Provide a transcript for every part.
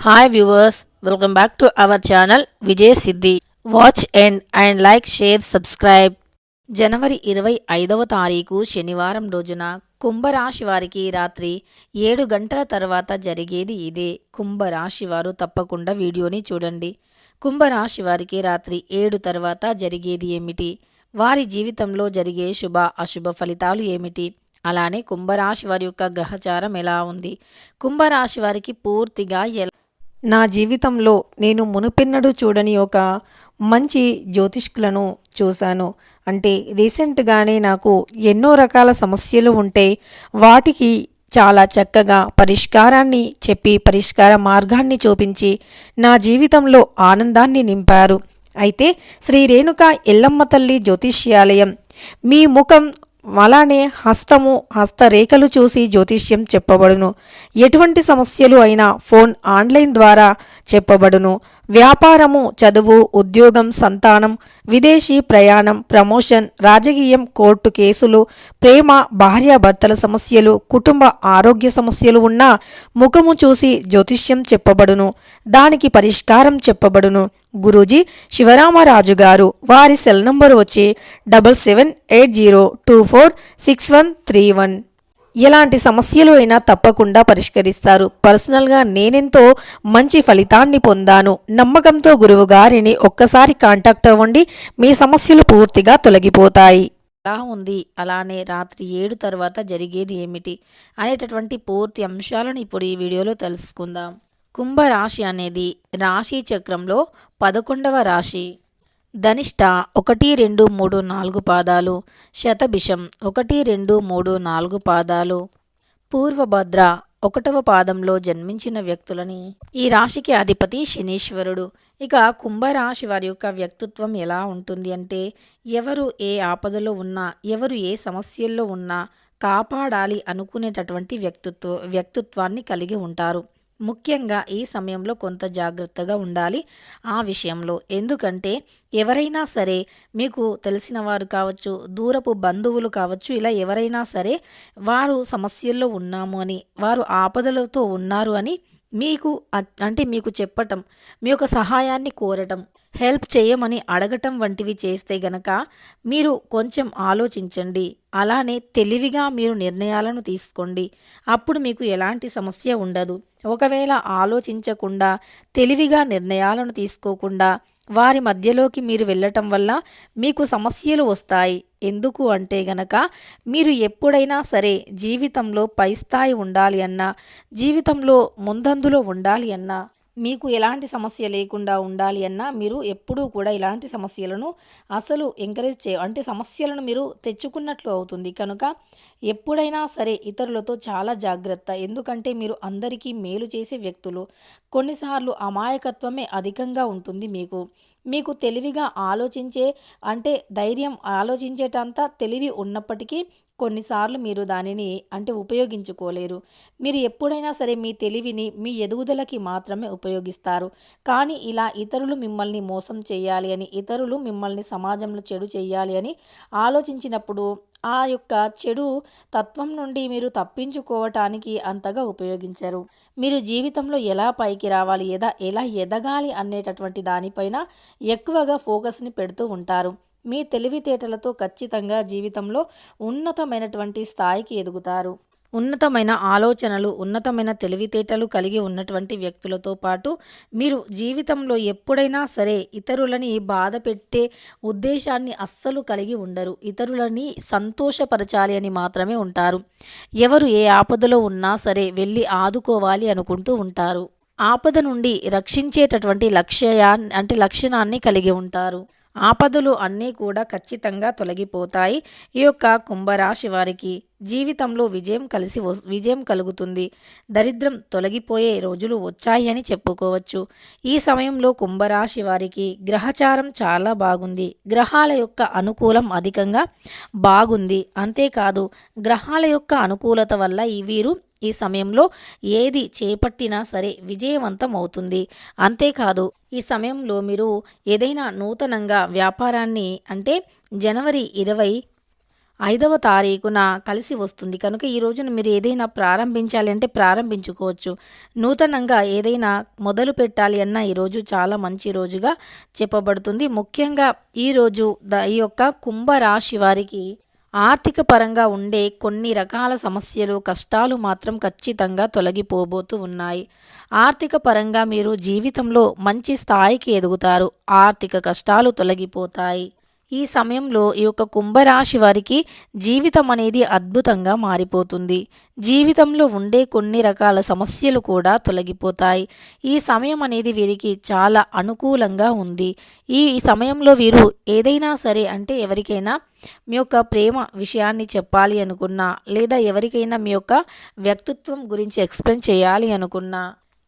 Hi viewers welcome back to our channel Vijay Siddhi watch and and like share subscribe జనవరి ఇరవై ఐదవ తారీఖు శనివారం రోజున కుంభరాశి వారికి రాత్రి ఏడు గంటల తర్వాత జరిగేది ఇదే. కుంభరాశి వారు తప్పకుండా వీడియోని చూడండి. కుంభరాశి వారికి రాత్రి ఏడు తర్వాత జరిగేది ఏమిటి? వారి జీవితంలో జరిగే శుభ అశుభ ఫలితాలు ఏమిటి? అలానే కుంభరాశి వారి యొక్క గ్రహచారం ఎలా ఉంది? కుంభరాశి వారికి పూర్తిగా ఎలా నా జీవితంలో నేను మునుపెన్నడూ చూడని ఒక మంచి జ్యోతిష్కులను చూశాను. అంటే రీసెంట్గానే నాకు ఎన్నో రకాల సమస్యలు ఉంటే వాటికి చాలా చక్కగా పరిష్కారాన్ని చెప్పి పరిష్కార మార్గాన్ని చూపించి నా జీవితంలో ఆనందాన్ని నింపారు. అయితే శ్రీ రేణుక ఎల్లమ్మ తల్లి జ్యోతిష్యాలయం మీ ముఖం అలానే హస్తము హస్తరేఖలు చూసి జ్యోతిష్యం చెప్పబడును. ఎటువంటి సమస్యలు అయినా ఫోన్ ఆన్లైన్ ద్వారా చెప్పబడును. వ్యాపారము చదువు ఉద్యోగం సంతానం విదేశీ ప్రయాణం ప్రమోషన్ రాజకీయం కోర్టు కేసులు ప్రేమ భార్యాభర్తల సమస్యలు కుటుంబ ఆరోగ్య సమస్యలు ఉన్నా ముఖము చూసి జ్యోతిష్యం చెప్పబడును. దానికి పరిష్కారం చెప్పబడును. గురూజీ శివరామరాజు గారు. వారి సెల్ నంబర్ వచ్చి double seven eight zero two four six one three one. ఎలాంటి సమస్యలు అయినా తప్పకుండా పరిష్కరిస్తారు. పర్సనల్గా నేనెంతో మంచి ఫలితాన్ని పొందాను. నమ్మకంతో గురువు గారిని ఒక్కసారి కాంటాక్ట్ అవ్వండి. మీ సమస్యలు పూర్తిగా తొలగిపోతాయి. ఎలా ఉంది? అలానే రాత్రి ఏడు తర్వాత జరిగేది ఏమిటి? అనేటటువంటి పూర్తి అంశాలను ఇప్పుడు ఈ వీడియోలో తెలుసుకుందాం. కుంభరాశి అనేది రాశి చక్రంలో పదకొండవ రాశి. ధనిష్ట ఒకటి రెండు మూడు నాలుగు పాదాలు. శతభిషం ఒకటి రెండు మూడు నాలుగు పాదాలు. పూర్వభద్ర ఒకటవ పాదంలో జన్మించిన వ్యక్తులని ఈ రాశికి అధిపతి శనీశ్వరుడు. ఇక కుంభరాశి వారి యొక్క వ్యక్తిత్వం ఎలా ఉంటుంది అంటే ఎవరు ఏ ఆపదలో ఉన్నా ఎవరు ఏ సమస్యల్లో ఉన్నా కాపాడాలి అనుకునేటటువంటి వ్యక్తిత్వ వ్యక్తిత్వాన్ని కలిగి ఉంటారు. ముఖ్యంగా ఈ సమయంలో కొంత జాగ్రత్తగా ఉండాలి ఆ విషయంలో. ఎందుకంటే ఎవరైనా సరే మీకు తెలిసిన వారు కావచ్చు దూరపు బంధువులు కావచ్చు ఇలా ఎవరైనా సరే వారు సమస్యల్లో ఉన్నాము అని వారు ఆపదలతో ఉన్నారు అని మీకు అంటే మీకు చెప్పటం మీ యొక్క సహాయాన్ని కోరటం హెల్ప్ చేయమని అడగటం వంటివి చేస్తే గనక మీరు కొంచెం ఆలోచించండి. అలానే తెలివిగా మీరు నిర్ణయాలను తీసుకోండి. అప్పుడు మీకు ఎలాంటి సమస్య ఉండదు. ఒకవేళ ఆలోచించకుండా తెలివిగా నిర్ణయాలను తీసుకోకుండా వారి మధ్యలోకి మీరు వెళ్ళటం వల్ల మీకు సమస్యలు వస్తాయి. ఎందుకు అంటే గనక మీరు ఎప్పుడైనా సరే జీవితంలో పై స్థాయి ఉండాలి అన్నా జీవితంలో ముందందులో ఉండాలి అన్నా మీకు ఎలాంటి సమస్య లేకుండా ఉండాలి అన్నా మీరు ఎప్పుడూ కూడా ఇలాంటి సమస్యలను అసలు ఎంకరేజ్ చేయ అంటే సమస్యలను మీరు తెచ్చుకున్నట్లు అవుతుంది. కనుక ఎప్పుడైనా సరే ఇతరులతో చాలా జాగ్రత్త. ఎందుకంటే మీరు అందరికీ మేలు చేసే వ్యక్తులు. కొన్నిసార్లు అమాయకత్వమే అధికంగా ఉంటుంది మీకు. మీకు తెలివిగా ఆలోచించే అంటే ధైర్యం ఆలోచించేటంత తెలివి ఉన్నప్పటికీ కొన్నిసార్లు మీరు దానిని అంటే ఉపయోగించుకోలేరు. మీరు ఎప్పుడైనా సరే మీ తెలివిని మీ ఎదుగుదలకి మాత్రమే ఉపయోగిస్తారు. కానీ ఇలా ఇతరులు మిమ్మల్ని మోసం చేయాలి అని ఇతరులు మిమ్మల్ని సమాజంలో చెడు చేయాలి అని ఆలోచించినప్పుడు ఆ యొక్క చెడు తత్వం నుండి మీరు తప్పించుకోవటానికి అంతగా ఉపయోగించరు. మీరు జీవితంలో ఎలా పైకి రావాలి ఎదా ఎలా ఎదగాలి అనేటటువంటి దానిపైన ఎక్కువగా ఫోకస్ని పెడుతూ ఉంటారు. మీ తెలివితేటలతో ఖచ్చితంగా జీవితంలో ఉన్నతమైనటువంటి స్థాయికి ఎదుగుతారు. ఉన్నతమైన ఆలోచనలు ఉన్నతమైన తెలివితేటలు కలిగి ఉన్నటువంటి వ్యక్తులతో పాటు మీరు జీవితంలో ఎప్పుడైనా సరే ఇతరులని బాధ పెట్టే ఉద్దేశాన్ని అస్సలు కలిగి ఉండరు. ఇతరులని సంతోషపరచాలి అని మాత్రమే ఉంటారు. ఎవరు ఏ ఆపదలో ఉన్నా సరే వెళ్ళి ఆదుకోవాలి అనుకుంటూ ఉంటారు. ఆపద నుండి రక్షించేటటువంటి లక్ష్యా అంటే లక్షణాన్ని కలిగి ఉంటారు. ఆపదలు అన్నీ కూడా ఖచ్చితంగా తొలగిపోతాయి. ఈ యొక్క కుంభరాశి వారికి జీవితంలో విజయం కలిసి విజయం కలుగుతుంది. దరిద్రం తొలగిపోయే రోజులు వచ్చాయి అని చెప్పుకోవచ్చు. ఈ సమయంలో కుంభరాశి వారికి గ్రహచారం చాలా బాగుంది. గ్రహాల యొక్క అనుకూలం అధికంగా బాగుంది. అంతేకాదు గ్రహాల యొక్క అనుకూలత వల్ల ఈ వీరు ఈ సమయంలో ఏది చేపట్టినా సరే విజయవంతం అవుతుంది అంతేకాదు ఈ సమయంలో మీరు ఏదైనా నూతనంగా వ్యాపారాన్ని అంటే జనవరి ఇరవై ఐదవ తారీఖున కలిసి వస్తుంది. కనుక ఈ రోజున మీరు ఏదైనా ప్రారంభించాలి అంటే ప్రారంభించుకోవచ్చు. నూతనంగా ఏదైనా మొదలు పెట్టాలి అన్న ఈరోజు చాలా మంచి రోజుగా చెప్పబడుతుంది. ముఖ్యంగా ఈరోజు ద ఈ యొక్క కుంభరాశి వారికి ఆర్థిక పరంగా ఉండే కొన్ని రకాల సమస్యలు కష్టాలు మాత్రం ఖచ్చితంగా తొలగిపోబోతూ ఉన్నాయి. ఆర్థిక పరంగా మీరు జీవితంలో మంచి స్థాయికి ఎదుగుతారు. ఆర్థిక కష్టాలు తొలగిపోతాయి. ఈ సమయంలో ఈ యొక్క కుంభరాశి వారికి జీవితం అనేది అద్భుతంగా మారిపోతుంది. జీవితంలో ఉండే కొన్ని రకాల సమస్యలు కూడా తొలగిపోతాయి. ఈ సమయం అనేది వీరికి చాలా అనుకూలంగా ఉంది. ఈ సమయంలో వీరు ఏదైనా సరే అంటే ఎవరికైనా మీ యొక్క ప్రేమ విషయాన్ని చెప్పాలి అనుకున్నా లేదా ఎవరికైనా మీ యొక్క వ్యక్తిత్వం గురించి ఎక్స్ప్లెయిన్ చేయాలి అనుకున్నా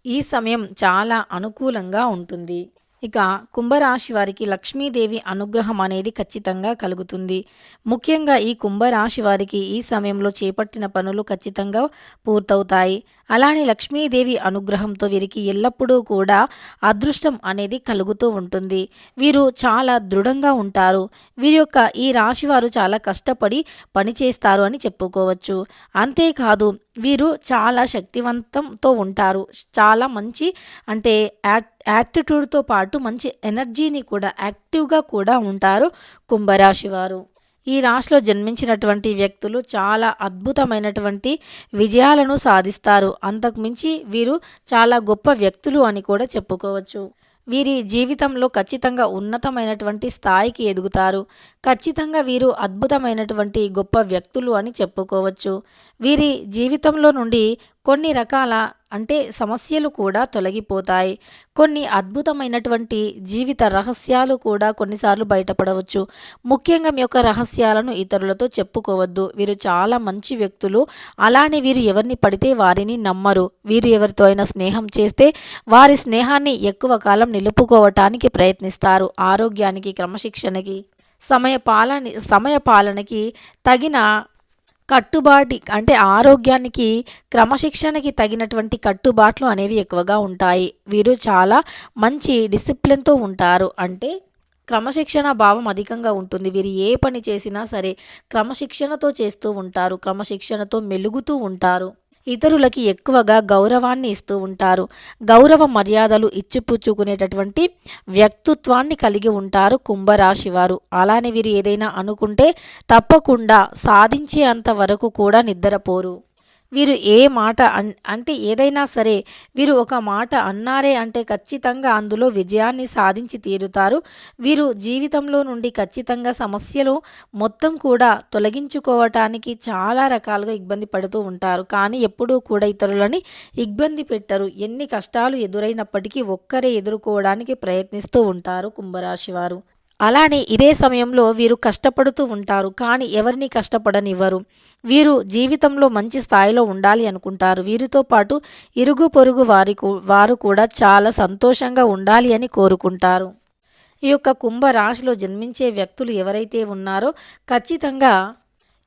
ఈ సమయం చాలా అనుకూలంగా ఉంటుంది. ఇక కుంభరాశి వారికి లక్ష్మీదేవి అనుగ్రహం అనేది ఖచ్చితంగా కలుగుతుంది. ముఖ్యంగా ఈ కుంభరాశి వారికి ఈ సమయంలో చేపట్టిన పనులు ఖచ్చితంగా పూర్తవుతాయి. అలానే లక్ష్మీదేవి అనుగ్రహంతో వీరికి ఎల్లప్పుడూ కూడా అదృష్టం అనేది కలుగుతూ ఉంటుంది. వీరు చాలా దృఢంగా ఉంటారు. వీరి యొక్క ఈ రాశి వారు చాలా కష్టపడి పనిచేస్తారు అని చెప్పుకోవచ్చు. అంతేకాదు వీరు చాలా శక్తివంతంతో ఉంటారు. చాలా మంచి అంటే యాట్ యాటిట్యూడ్తో పాటు మంచి ఎనర్జీని కూడా యాక్టివ్గా కూడా ఉంటారు కుంభరాశి వారు. ఈ రాశిలో జన్మించినటువంటి వ్యక్తులు చాలా అద్భుతమైనటువంటి విజయాలను సాధిస్తారు. అంతకుమించి వీరు చాలా గొప్ప వ్యక్తులు అని కూడా చెప్పుకోవచ్చు. వీరి జీవితంలో ఖచ్చితంగా ఉన్నతమైనటువంటి స్థాయికి ఎదుగుతారు. ఖచ్చితంగా వీరు అద్భుతమైనటువంటి గొప్ప వ్యక్తులు అని చెప్పుకోవచ్చు. వీరి జీవితంలో నుండి కొన్ని రకాల అంటే సమస్యలు కూడా తొలగిపోతాయి. కొన్ని అద్భుతమైనటువంటి జీవిత రహస్యాలు కూడా కొన్నిసార్లు బయటపడవచ్చు. ముఖ్యంగా మీ యొక్క రహస్యాలను ఇతరులతో చెప్పుకోవద్దు. వీరు చాలా మంచి వ్యక్తులు. అలానే వీరు ఎవరిని పడితే వారిని నమ్మరు. వీరు ఎవరితో అయినా స్నేహం చేస్తే వారి స్నేహాన్ని ఎక్కువ కాలం నిలుపుకోవటానికి ప్రయత్నిస్తారు. ఆరోగ్యానికి క్రమశిక్షణకి సమయ పాలన సమయ పాలనకి తగిన కట్టుబాటి అంటే ఆరోగ్యానికి క్రమశిక్షణకి తగినటువంటి కట్టుబాట్లు అనేవి ఎక్కువగా ఉంటాయి. వీరు చాలా మంచి డిసిప్లిన్తో ఉంటారు. అంటే క్రమశిక్షణ భావం అధికంగా ఉంటుంది. వీరు ఏ పని చేసినా సరే క్రమశిక్షణతో చేస్తూ ఉంటారు క్రమశిక్షణతో మెలుగుతూ ఉంటారు. ఇతరులకి ఎక్కువగా గౌరవాన్ని ఇస్తూ ఉంటారు. గౌరవ మర్యాదలు ఇచ్చిపుచ్చుకునేటటువంటి వ్యక్తిత్వాన్ని కలిగి ఉంటారు కుంభరాశి వారు అలానే వీరు ఏదైనా అనుకుంటే తప్పకుండా సాధించేంత వరకు కూడా నిద్రపోరు. వీరు ఏ మాట అంటే ఏదైనా సరే వీరు ఒక మాట అన్నారే అంటే ఖచ్చితంగా అందులో విజయాన్ని సాధించి తీరుతారు. వీరు జీవితంలో నుండి ఖచ్చితంగా సమస్యలు మొత్తం కూడా తొలగించుకోవటానికి చాలా రకాలుగా ఇబ్బంది పడుతూ ఉంటారు. కానీ ఎప్పుడూ కూడా ఇతరులని ఇబ్బంది పెట్టరు. ఎన్ని కష్టాలు ఎదురైనప్పటికీ ఒక్కరే ఎదుర్కోవడానికి ప్రయత్నిస్తూ ఉంటారు కుంభరాశి వారు. అలానే ఇదే సమయంలో వీరు కష్టపడుతూ ఉంటారు కానీ ఎవరిని కష్టపడనివ్వరు. వీరు జీవితంలో మంచి స్థాయిలో ఉండాలి అనుకుంటారు. వీరితో పాటు ఇరుగు పొరుగు వారి వారు కూడా చాలా సంతోషంగా ఉండాలి అని కోరుకుంటారు. ఈ యొక్క కుంభరాశిలో జన్మించే వ్యక్తులు ఎవరైతే ఉన్నారో ఖచ్చితంగా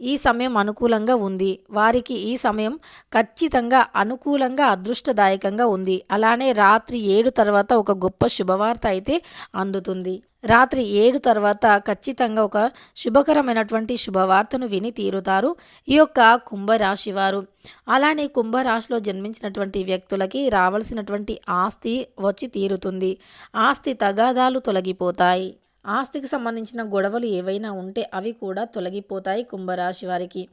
ఈ సమయం అనుకూలంగా ఉంది. వారికి ఈ సమయం ఖచ్చితంగా అనుకూలంగా అదృష్టదాయకంగా ఉంది. అలానే రాత్రి ఏడు తర్వాత ఒక గొప్ప శుభవార్త అయితే అందుతుంది. రాత్రి ఏడు తర్వాత ఖచ్చితంగా ఒక శుభకరమైనటువంటి శుభవార్తను విని తీరుతారు ఈ యొక్క కుంభరాశి వారు. అలానే కుంభరాశిలో జన్మించినటువంటి వ్యక్తులకి రావాల్సినటువంటి ఆస్తి వచ్చి తీరుతుంది. ఆస్తి తగాదాలు తొలగిపోతాయి. ఆస్తికి సంబంధించిన గొడవలు ఏవైనా ఉంటే అవి కూడా తొలగిపోతాయి కుంభరాశి వారికి.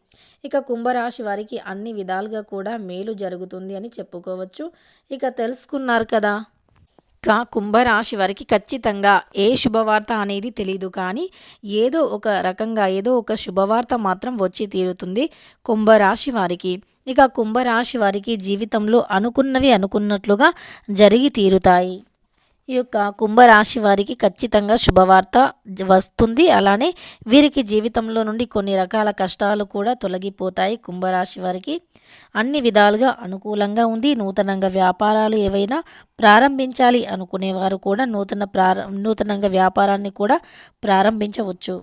ఇక కుంభరాశి వారికి అన్ని విధాలుగా కూడా మేలు జరుగుతుంది అని చెప్పుకోవచ్చు. ఇక తెలుసుకున్నారు కదా. ఇక కుంభరాశి వారికి ఖచ్చితంగా ఏ శుభవార్త అనేది తెలియదు కానీ ఏదో ఒక రకంగా ఏదో ఒక శుభవార్త మాత్రం వచ్చి తీరుతుంది కుంభరాశి వారికి. ఇక కుంభరాశి వారికి జీవితంలో అనుకున్నవి అనుకున్నట్లుగా జరిగి తీరుతాయి. ఈ యొక్క కుంభరాశి వారికి ఖచ్చితంగా శుభవార్త వస్తుంది. అలానే వీరికి జీవితంలో నుండి కొన్ని రకాల కష్టాలు కూడా తొలగిపోతాయి. కుంభరాశి వారికి అన్ని విధాలుగా అనుకూలంగా ఉంది. నూతనంగా వ్యాపారాలు ఏవైనా ప్రారంభించాలి అనుకునేవారు కూడా నూతన ప్రార నూతనంగా వ్యాపారాన్ని కూడా ప్రారంభించవచ్చు.